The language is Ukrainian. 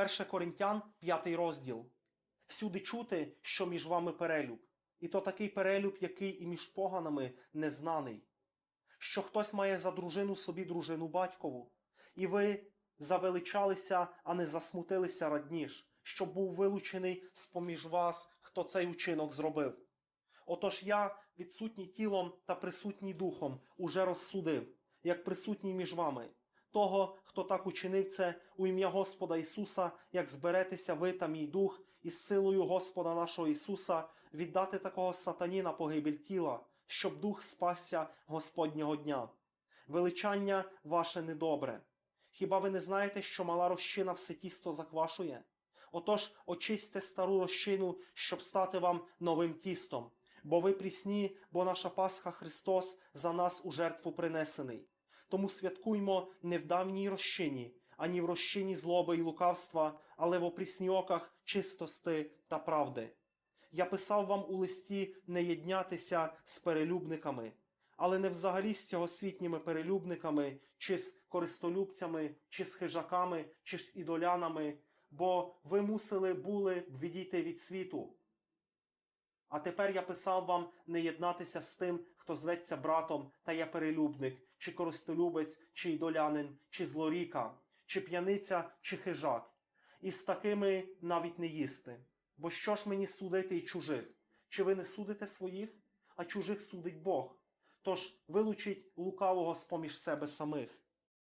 1 Коринтян, 5 розділ. Всюди чути, що між вами перелюб, і то такий перелюб, який і між поганами незнаний, що хтось має за дружину собі дружину батькову, і ви завеличалися, а не засмутилися радніш, щоб був вилучений з поміж вас, хто цей учинок зробив. Отож я, відсутній тілом та присутній духом, уже розсудив, як присутній між вами, того, хто так учинив це у ім'я Господа Ісуса, як зберетеся ви та мій дух, із силою Господа нашого Ісуса віддати такого сатані на погибель тіла, щоб дух спасся Господнього дня. Величання ваше недобре. Хіба ви не знаєте, що мала розчина все тісто заквашує? Отож, очистьте стару розчину, щоб стати вам новим тістом. Бо ви прісні, бо наша Пасха Христос за нас у жертву принесений. Тому святкуймо не в давній розчині, ані в розчині злоби і лукавства, але в опрісньоках чистости та правди. Я писав вам у листі не єднятися з перелюбниками, але не взагалі з цьогосвітніми перелюбниками, чи з користолюбцями, чи з хижаками, чи з ідолянами, бо ви мусили були б відійти від світу. А тепер я писав вам не єднатися з тим, хто зветься братом, та є перелюбник, чи користолюбець, чи ідолянин, чи злоріка, чи п'яниця, чи хижак. І з такими навіть не їсти. Бо що ж мені судити і чужих? Чи ви не судите своїх, а чужих судить Бог? Тож вилучіть лукавого з поміж себе самих.